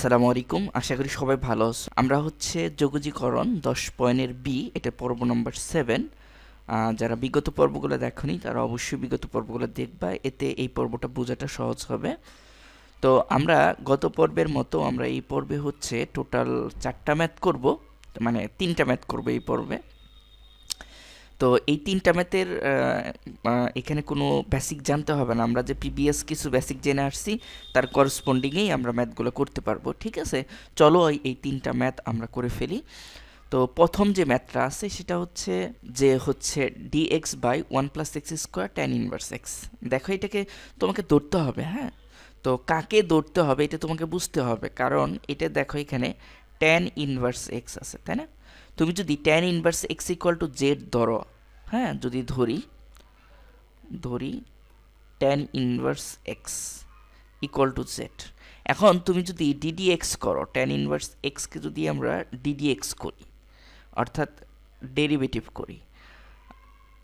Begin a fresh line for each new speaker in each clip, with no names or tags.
আসসালামু আলাইকুম। আশা করি সবাই ভালো আছো। আমরা হচ্ছে যোগজীকরণ দশ পয়েন্টের বি এটা পর্ব নম্বর সেভেন যারা বিগত পর্বগুলো দেখনি, তারা অবশ্যই বিগত পর্বগুলো দেখবা। এতে এই পর্বটা বোঝাটা সহজ হবে। তো আমরা গত পর্বের মতো আমরা এই পর্বে হচ্ছে টোটাল চারটা ম্যাথ করব। মানে তিনটা ম্যাথ করব এই পর্বে। তো এই তিনটা ম্যাথের এখানে কোনো বেসিক জানতে হবে না। আমরা যে পিবিএস কিছু বেসিক জেনে আসছি, তার করসপন্ডিংয়েই আমরা ম্যাথগুলো করতে পারব, ঠিক আছে? চলো এই- তিনটা ম্যাথ আমরা করে ফেলি। তো প্রথম যে ম্যাথটা আছে, সেটা হচ্ছে যে হচ্ছে dx by one plus x square tan inverse x দেখো এটাকে তোমাকে ধরতে হবে হ্যাঁ? তো কাকে ধরতে হবে, এটা তোমাকে বুঝতে হবে। কারণ এটা দেখো এখানে ট্যান ইনভার্স এক্স আছে, তাই না? তুমি যদি tan inverse x equal to z ধরো হ্যাঁ যদি ধরি ধরি tan inverse x equal to z এখন তুমি যদি ডিডি এক্স করো ট্যান ইনভার্স এক্সকে যদি আমরা ডিডি এক্স করি, অর্থাৎ ডেরিভেটিভ করি,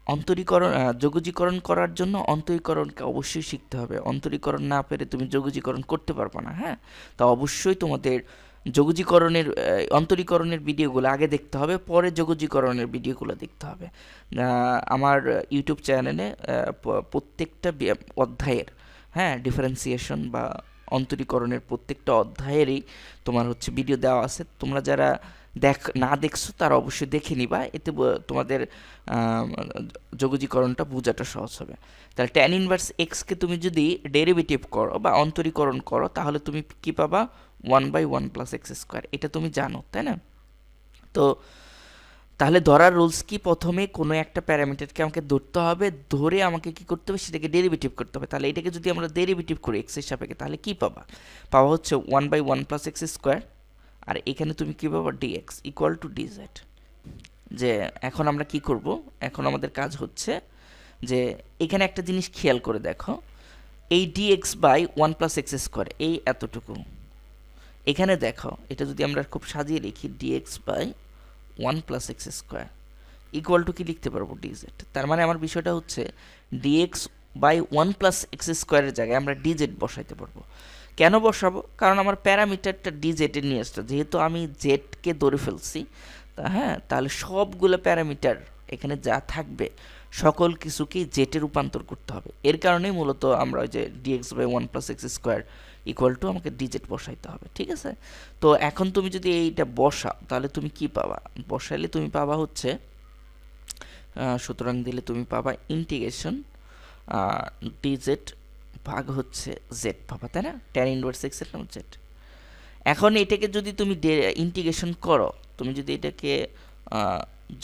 অন্তরীকরণ যোগজীকরণ করার জন্য অন্তরীকরণকে অবশ্যই শিখতে হবে। অন্তরীকরণ না পেরে তুমি যোগজীকরণ করতে পারবে না হ্যাঁ? তা অবশ্যই তোমাদের যোগজীকরণের অন্তরীকরণের ভিডিওগুলো আগে দেখতে হবে, পরে যোগজীকরণের ভিডিওগুলো দেখতে হবে। আমার ইউটিউব চ্যানেলে প্রত্যেকটা অধ্যায়ের হ্যাঁ ডিফারেন্সিয়েশন বা অন্তরীকরণের প্রত্যেকটা অধ্যায়েরই তোমার হচ্ছে ভিডিও দেওয়া আছে। তোমরা যারা দেখ, না দেখছ তারা অবশ্যই দেখে নিবা। এতে তোমাদের যোগজীকরণটা বোঝাটা সহজ হবে। তাহলে ট্যান ইনভার্স এক্সকে তুমি যদি ডেরিভেটিভ করো বা অন্তরীকরণ করো, তাহলে তুমি কি পাবা? One by one plus x square এটা তুমি জানো, তাই না? তো, তাহলে ধরার রুলস কি? প্রথমে কোনো একটা প্যারামিটারকে আমাকে ধরতে হবে। ধরে আমাকে কি করতে হবে? সেটাকে ডেরিভেটিভ করতে হবে। তাহলে এটাকে যদি আমরা ডেরিভেটিভ করি এক্সের সাপেক্ষে, তাহলে কি পাবা? পাওয়া হচ্ছে one by one plus x square আর এখানে তুমি কী পাবা? ডিএক্স ইকুয়াল টু ডিজেড যে এখন আমরা কি করব? এখন আমাদের কাজ হচ্ছে যে এখানে একটা জিনিস খেয়াল করে দেখো। এই dx by one plus x square এই এতটুকু। এখানে দেখো এটা যদি আমরা খুব সাজিয়ে লিখি dx by one plus x square equal to কি লিখতে পারব? ডিজেড তার মানে আমার বিষয়টা হচ্ছে dx by one plus x স্কোয়ারের জায়গায় আমরা ডিজেড বসাইতে পারব। কেন বসাবো? কারণ আমার প্যারামিটারটা ডিজেডে নিয়ে আসছে যেহেতু আমি জেডকে ধরে ফেলছি, তা হ্যাঁ তাহলে সবগুলো প্যারামিটার এখানে যা থাকবে, সকল কিছুকেই জেটে রূপান্তর করতে হবে। এর কারণেই মূলত আমরা ওই যে dx by one plus x square equal to আমাকে ডিজেট বসাইতে হবে, ঠিক আছে? তো এখন তুমি যদি এইটা বসাও, তাহলে তুমি কি পাবা? বসাইলে তুমি পাবা হচ্ছে সুতরাং দিলে তুমি পাবা ইন্টিগ্রেশন ডিজেট ভাগ হচ্ছে জেড পাবা তাই না? ট্যান ইনভার্স এক্সের নাম জেড এখন এটাকে যদি তুমি ইন্টিগ্রেশন করো, তুমি যদি এটাকে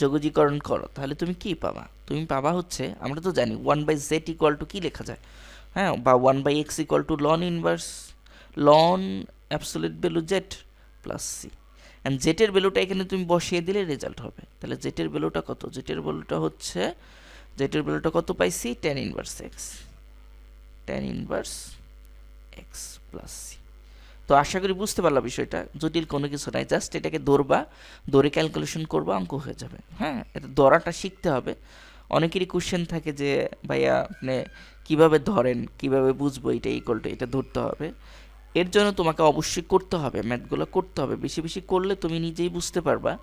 যোগজীকরণ করো, তাহলে তুমি কি পাবা? তুমি পাবা হচ্ছে, আমরা তো জানি one by z equal to কী লেখা যায়? হ্যাঁ বা one by x equal to ln inverse ln absolute value z plus c and জেটের ভ্যালুটা এখানে তুমি বসিয়ে দিলে রেজাল্ট হবে। তাহলে জেটের ভ্যালুটা কত? জেটের ভ্যালুটা হচ্ছে জেটের ভ্যালুটা কত পাইছি? Tan inverse x tan inverse x plus c তো আশা করি বুঝতে পারলা বিষয়টা। জটিল কোনো কিছু নাই জাস্ট এটাকে দৌড়বা দৌড়ে ক্যালকুলেশন করবা, অঙ্ক হয়ে যাবে। হ্যাঁ এটা দৌড়াটা শিখতে হবে। অনেকেরই কোশ্চেন থাকে যে, ভাইয়া, আপনি কীভাবে ধরেন? কীভাবে বুঝব এটা ইকুয়াল টু এটা ধরতে হবে? এর জন্য তোমাকে অবশ্যই করতে হবে ম্যাথগুলো করতে হবে। বেশি বেশি করলে তুমি নিজেই বুঝতে পারবা।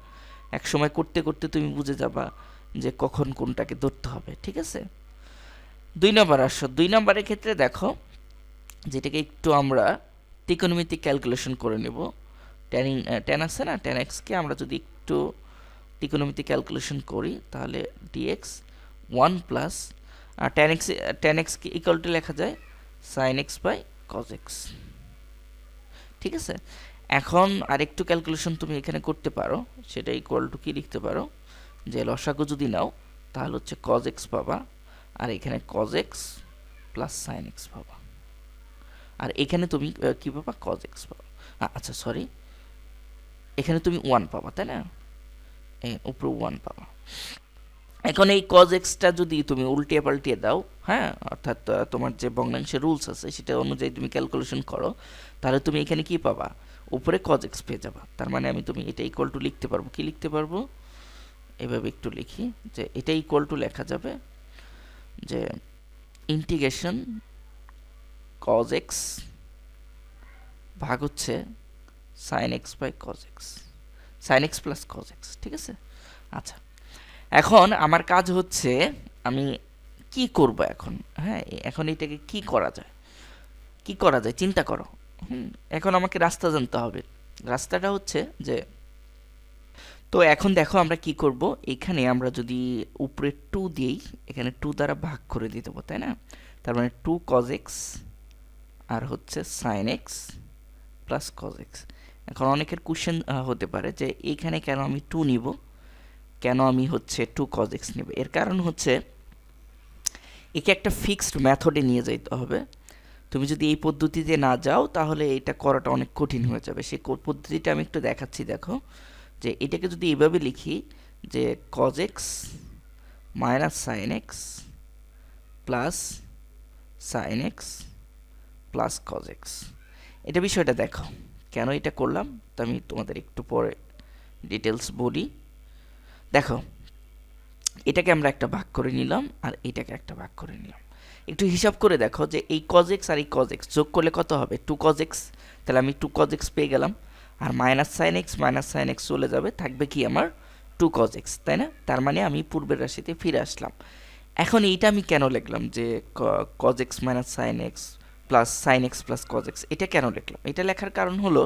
এক সময় করতে করতে তুমি বুঝে যাবা যে কখন কোনটাকে ধরতে হবে, ঠিক আছে? দুই নম্বর আসো দুই নম্বরের ক্ষেত্রে দেখো, যেটাকে একটু আমরা ত্রিকোণমিতি ক্যালকুলেশন করে নেব। টেন টেন আছে না? টেন এক্সকে আমরা যদি একটু ত্রিকোণমিতি ক্যালকুলেশন করি, তাহলে ডিএক্স ওয়ান প্লাস আর টেন এক্স ট্যান এক্সকে ইকুয়াল টু লেখা যায় sine x by cos x ঠিক আছে? এখন আরেকটু ক্যালকুলেশন তুমি এখানে করতে পারো, সেটা ইকুয়াল টু কি লিখতে পারো? যে লসাগু যদি নাও, তাহলে হচ্ছে কজ এক্স পাবা। আর এখানে cos x plus sine x পাবা। আর এখানে তুমি কি পাবা? কজ এক্স পাবা। আচ্ছা সরি এখানে তুমি ওয়ান পাবা, তাই না? উপরে ওয়ান পাবা। এখন এই কজ এক্সটা যদি তুমি উল্টিয়ে পাল্টিয়ে দাও হ্যাঁ অর্থাৎ তোমার যে ভগ্নাংশের রুলস আছে, সেটা অনুযায়ী তুমি ক্যালকুলেশন করো, তাহলে তুমি এখানে কি পাবা? উপরে কজ এক্স পেয়ে যাবা। তার মানে আমি তুমি এটা ইকুয়াল টু লিখতে পারব। কি লিখতে পারব? এভাবে একটু লিখি যে এটা ইকুয়াল টু লেখা যাবে যে ইন্টিগ্রেশন কজ এক্স ভাগ হচ্ছে sine x by cos x sine x plus cos x ঠিক আছে? আচ্ছা এখন আমার কাজ হচ্ছে আমি কি করব এখন? হ্যাঁ এখন এটাকে কি করা যায়? কি করা যায়? চিন্তা করো। হুম, এখন আমাকে রাস্তা জানতে হবে। রাস্তাটা হচ্ছে যে তো এখন দেখো আমরা কি করব? এখানে আমরা যদি উপরে টু দিই, এখানে টু দ্বারা ভাগ করে দিয়ে দেবো, তাই না? তার মানে টু কজ এক্স আর হচ্ছে sine x plus cos x এখন অনেকের কোশ্চেন হতে পারে যে এইখানে কেন আমি টু নিব? কেন আমি হচ্ছে টু কজ এক্স নেব? এর কারণ হচ্ছে একে একটা ফিক্সড মেথডে নিয়ে যেতে হবে। তুমি যদি এই পদ্ধতিতে না যাও, তাহলে এটা করাটা অনেক কঠিন হয়ে যাবে। সেই পদ্ধতিটা আমি একটু দেখাচ্ছি, দেখো। যে এটাকে যদি এভাবে লিখি যে cos x minus sine x plus sine x plus cos x এটা বিষয়টা দেখো, কেন এটা করলাম? তো আমি তোমাদের একটু পরে ডিটেলস বলি। দেখো, এটাকে আমরা একটা ভাগ করে নিলাম আর এটাকে একটা ভাগ করে নিলাম। একটু হিসাব করে দেখো যে এই কজেক্স আর এই কজেক্স যোগ করলে কত হবে? টু কজেক্স তাহলে আমি টু কজেক্স পেয়ে গেলাম। আর minus sine x minus sine x চলে যাবে থাকবে কি আমার টু কজেক্স তাই না? তার মানে আমি পূর্বের রাশিতে ফিরে আসলাম। এখন এইটা আমি কেন লিখলাম যে cos x minus sine x plus sine x plus cos x এটা কেন লিখলাম? এটা লেখার কারণ হলো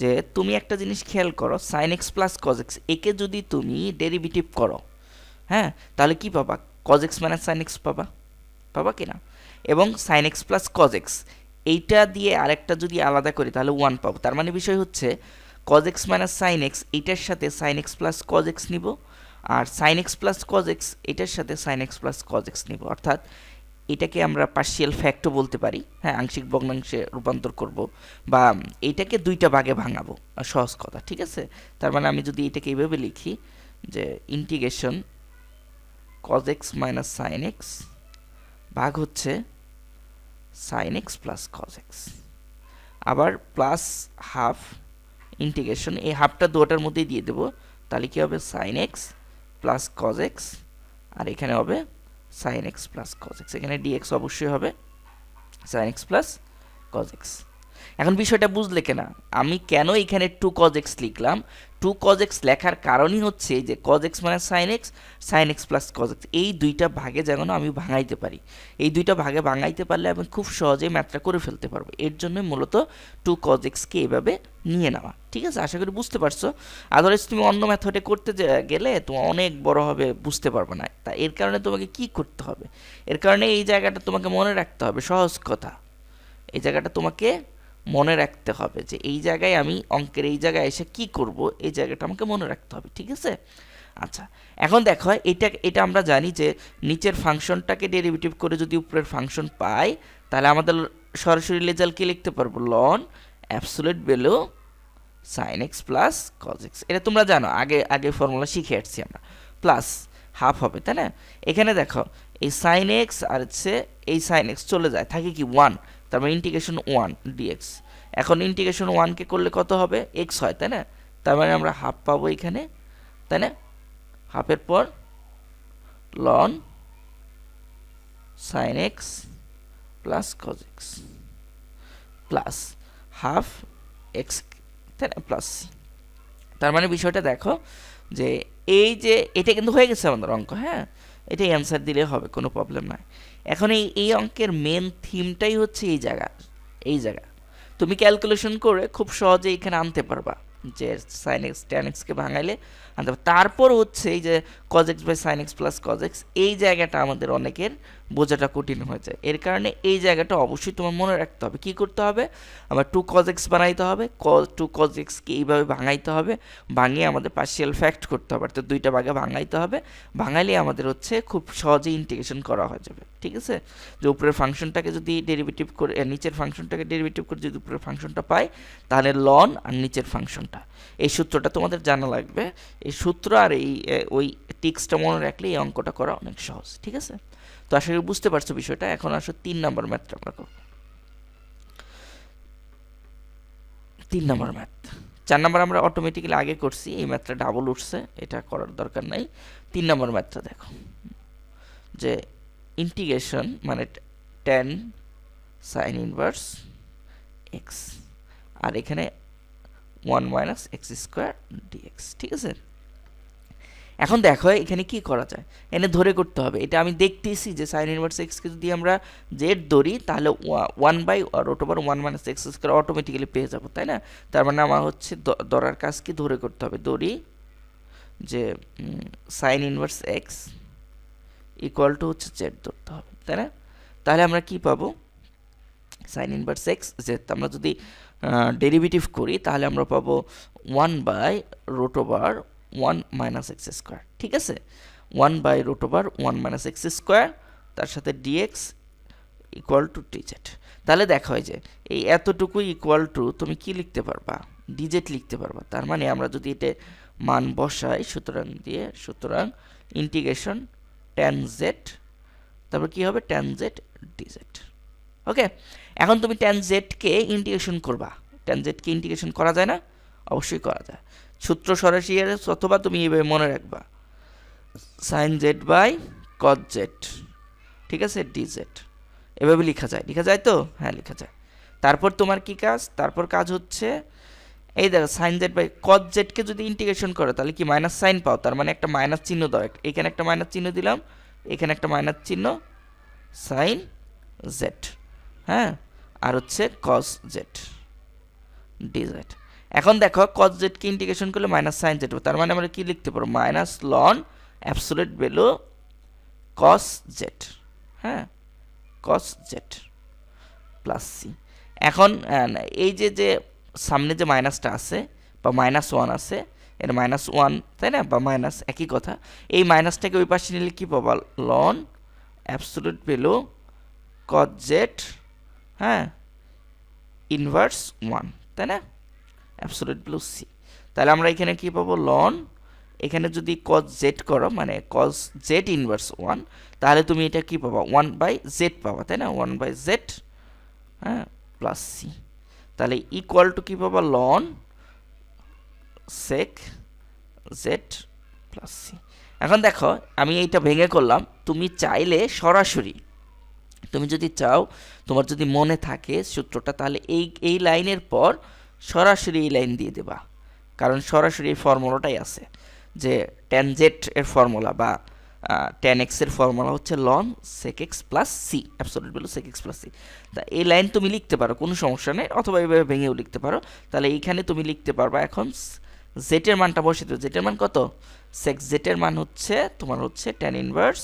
যে তুমি একটা জিনিস খেয়াল করো সাইন এক্স প্লাস কজেক্স একে যদি তুমি ডেরিভেটিভ করো হ্যাঁ? তাহলে কি পাবা? কজেক্স মাইনাস সাইন এক্স পাবা? পাবা কি না? এবং সাইন এক্স প্লাস কজেক্স এইটা দিয়ে আরেকটা যদি আলাদা করি তাহলে ওয়ান পাবো। তার মানে বিষয় হচ্ছে কজেক্স মাইনাস সাইন এক্স এইটার সাথে সাইন এক্স প্লাস কজেক্স নিব আর sine x plus cos x এটার সাথে সাইন এক্স প্লাস কজেক্স নিব। অর্থাৎ এটাকে আমরা পার্শিয়াল ফ্যাক্টও বলতে পারি। হ্যাঁ আংশিক ভগ্নাংশে রূপান্তর করব বা এইটাকে দুইটা ভাগে ভাঙাবো সহজ কথা ঠিক আছে? তার মানে আমি যদি এটাকে এইভাবে লিখি যে integration cos x minus sine x ভাগ হচ্ছে sine x plus cos x আবার প্লাস হাফ ইন্টিগ্রেশন এই হাফটা দুটার মধ্যেই দিয়ে দেবো। তাহলে কী হবে? Sine x plus cos x আর এখানে হবে sine x plus cos x এখানে ডিএক্স অবশ্যই হবে sine x plus cos x এখন বিষয়টা বুঝলে কেনা? আমি কেন এখানে টু কজ এক্স লিখলাম? টু কজ এক্স লেখার কারণই হচ্ছে যে কজ এক্স মানে sine x sine x plus cos x এই দুইটা ভাগে যেন আমি ভাঙাইতে পারি। এই দুইটা ভাগে ভাঙাইতে পারলে আমি খুব সহজেই ম্যাথটা করে ফেলতে পারব। এর জন্য মূলত টু কজ এক্সকে এভাবে নিয়ে নেওয়া। ঠিক আছে? আশা করি বুঝতে পারছ। আদারওয়াইজ তুমি অন্য মেথডে করতে গেলে তোমার অনেক বড় হবে, বুঝতে পারবে না। তা এর কারণে তোমাকে কি করতে হবে? এর কারণে এই জায়গাটা তোমাকে মনে রাখতে হবে। সহজ কথা। এই জায়গাটা তোমাকে মনে রাখতে হবে যে এই জায়গায় আমি অঙ্কের এই জায়গায় এসে কি করব, এই জায়গাটা আমাকে মনে রাখতে হবে, ঠিক আছে? আচ্ছা এখন দেখো এটা এটা আমরা জানি যে নিচের ফাংশনটাকে ডেরিভেটিভ করে যদি উপরের ফাংশন পাই, তাহলে আমাদের সরাসরি রেজাল্ট কি লিখতে পারব? Ln absolute value sine x plus cos x এটা তোমরা জানো, আগে আগে ফর্মুলা শিখে আসছি আমরা। প্লাস হাফ হবে, তাই না? এখানে দেখো, এই সাইন এক্স আর হচ্ছে এই সাইন এক্স চলে যায়, থাকে কি? ওয়ান তার মানে ইন্টিগ্রেশন ওয়ান ডিএক্স এখন ইন্টিগ্রেশন ওয়ানকে করলে কত হবে? এক্স হয়, তাই না? তার মানে আমরা হাফ পাবো এখানে, তাই না? হাফের পর ln sine x plus cos x plus half x তাই না? প্লাস তার মানে বিষয়টা দেখো যে এই যে, এটা কিন্তু হয়ে গেছে আমাদের অঙ্ক হ্যাঁ? এটাই অ্যান্সার দিলে হবে, কোনো প্রবলেম নাই। এখন এই এই অঙ্কের মেন থিমটাই হচ্ছে এই জায়গা এই জায়গা। তুমি ক্যালকুলেশন করে খুব সহজে এখানে আনতে পারবা, যে সাইন এক্স ট্যান এক্সকে ভাঙাইলে আনতে পারবা তারপর হচ্ছে এই যে cos x by sine x plus cos x এই জায়গাটা আমাদের অনেকের বোঝাটা কঠিন হয়ে যায়। এর কারণে এই জায়গাটা অবশ্যই তোমার মনে রাখতে হবে। কি করতে হবে? আবার টু কজ এক্স বানাইতে হবে। কজ টু কজ এক্সকে এইভাবে ভাঙাইতে হবে। ভাঙিয়ে আমাদের পার্শিয়াল ফ্যাক্ট করতে হবে। অর্থাৎ দুইটা ভাগে ভাঙাইতে হবে। ভাঙাইলে আমাদের হচ্ছে খুব সহজেই ইন্টিগ্রেশন করা হয়ে যাবে। ঠিক আছে? যে উপরের ফাংশনটাকে যদি ডেরিভেটিভ করে নিচের ফাংশনটাকে ডেরিভেটিভ করে যদি উপরের ফাংশনটা পাই, তাহলে লন আর নিচের ফাংশনটা। এই সূত্রটা তোমাদের জানা লাগবে। এই সূত্র আর এই ওই টিক্সটা মনে রাখলে এই অঙ্কটা করা অনেক সহজ, ঠিক আছে? তো আশা করি বুঝতে পারছ বিষয়টা। এখন আসো তিন নম্বর ম্যাথটা আমরা করব। তিন নম্বর ম্যাথ। চার নম্বর আমরা অটোমেটিক্যালি আগে করছি, এই ম্যাথটা ডাবল উঠছে, এটা করার দরকার নাই। তিন নম্বর ম্যাথটা দেখো। যে ইন্টিগ্রেশন মানে টেন সাইন ইনভার্স এক্স আর এখানে one minus x square dx ঠিক আছে? এখন দেখো, এখানে কি করা যায়? এনে ধরে করতে হবে। এটা আমি দেখতেছি যে সাইন ইনভার্স এক্সকে যদি আমরা জেড ধরি, তাহলে one by root over one minus x square automatically পেয়ে যাব, তাই না? তার মানে আমার হচ্ছে ধরার কাজ কি ধরে করতে হবে। ধরি যে sign inverse x equal two হচ্ছে জেড ধরতে হবে, তাই না? তাহলে আমরা কি পাবো? সাইন ইনভার্স এক্স জেড আমরা যদি ডেরিভেটিভ করি, তাহলে আমরা পাবো one by root over one minus x square ঠিক আছে? One by root over one minus x square তার সাথে ডিএক্স ইকুয়াল টু ডিজেড তাহলে দেখা হয় যে, এই এতটুকু ইকুয়াল টু তুমি কি লিখতে পারবা? ডিজেট লিখতে পারবা। তার মানে আমরা যদি এটা মান বসাই, সুতরাং দিয়ে, সুতরাং ইন্টিগ্রেশন ট্যান জেড তারপর কি হবে? Tan z dz okay? এখন তুমি ট্যান জেডকে ইন্টিগ্রেশন করবা। ট্যান জেডকে ইন্টিগ্রেশন করা যায় না? অবশ্যই করা যায়। সূত্র সরাসরি এর অথবা তুমি এইভাবে মনে রাখবা। Sine z by cos z ঠিক আছে? ডি জেড এভাবে লেখা যায়। লেখা যায় তো? হ্যাঁ লেখা যায়। তারপর তোমার কি কাজ? তারপর কাজ হচ্ছে, এই দেখো সাইন জেড বাই কজ জেডকে যদি ইন্টিগ্রেশন করো, তাহলে কি মাইনাস সাইন পাও? তার মানে একটা মাইনাস চিহ্ন দাও। এখানে একটা মাইনাস চিহ্ন দিলাম, এখানে একটা মাইনাস চিহ্ন সাইন জেড হ্যাঁ? আর হচ্ছে কস জেড ডি জেড এখন দেখো কস জেডকে ইন্টিগ্রেশন করলে মাইনাস সাইন জেড তার মানে আমরা কি লিখতে পারব? Minus ln absolute value cos z হ্যাঁ? কস জেড প্লাস সি এখন এই যে যে সামনে যে মাইনাসটা আছে বা মাইনাস ওয়ান আছে, এর মাইনাস ওয়ান তাই না? বা মাইনাস একই কথা। এই মাইনাসটাকে ওই পাশে নিলে কী পাবা? Ln absolute value cos z হ্যাঁ? ইনভার্স ওয়ান তাই না? Absolute value c. তাহলে আমরা এখানে কী পাবো? লন এখানে যদি কজ জেড করো মানে কজ জেড ইনভার্স ওয়ান তাহলে তুমি এটা কি পাবা? ওয়ান বাই জেড পাবা, তাই না? ওয়ান বাই জেড হ্যাঁ প্লাস সি তাহলে ইকুয়াল টু কী পাবা? Ln sec z plus c এখন দেখো, আমি এইটা ভেঙে করলাম, তুমি চাইলে সরাসরি, তুমি যদি চাও, তোমার যদি মনে থাকে সূত্রটা, তাহলে এই এই লাইনের পর সরাসরি এই লাইন দিয়ে দেবা। কারণ সরাসরি এই ফর্মুলাটাই আছে যে ট্যান জেড এর ফর্মুলা বা ট্যান এক্সের ফর্মুলা হচ্ছে ln sec x plus c absolute value sec x plus c তা এই লাইন তুমি লিখতে পারো, কোনো সমস্যা নেই। অথবা এইভাবে ভেঙেও লিখতে পারো। তাহলে এইখানে তুমি লিখতে পারবা এখন জেটের মানটা বসে দেবে জেটের মান কত? সেক্স জেটের মান হচ্ছে, তোমার হচ্ছে ট্যান ইনভার্স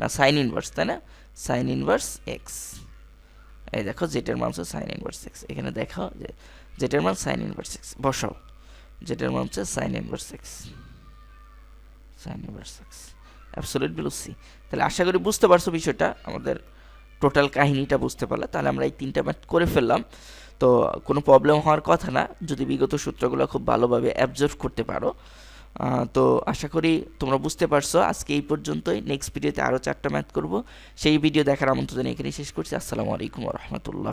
না সাইন ইনভার্স তাই না? সাইন ইনভার্স এক্স এই দেখো জেটের মান হচ্ছে সাইন ইনভার্স এক্স এখানে দেখো যে জেটের মান সাইন ইনভার্স এক্স বসাও জেটের মান হচ্ছে sine inverse x sine inverse x absolute value c তাহলে আশা করি বুঝতে পারছ বিষয়টা। আমাদের টোটাল কাহিনীটা বুঝতে পারলে। তাহলে আমরা এই তিনটা ম্যাথ করে ফেললাম। তো কোনো প্রবলেম হওয়ার কথা না। যদি বিগত সূত্রগুলো খুব ভালোভাবে অ্যাবজর্ভ করতে পারো তো আশা করি তোমরা বুঝতে পারছ। আজকে এই পর্যন্তই। নেক্সট ভিডিওতে আরও চারটা ম্যাথ করব। সেই ভিডিও দেখার আমন্ত্রণ এখানে শেষ করছি। আসসালামু আলাইকুম রহমতুল্লাহ।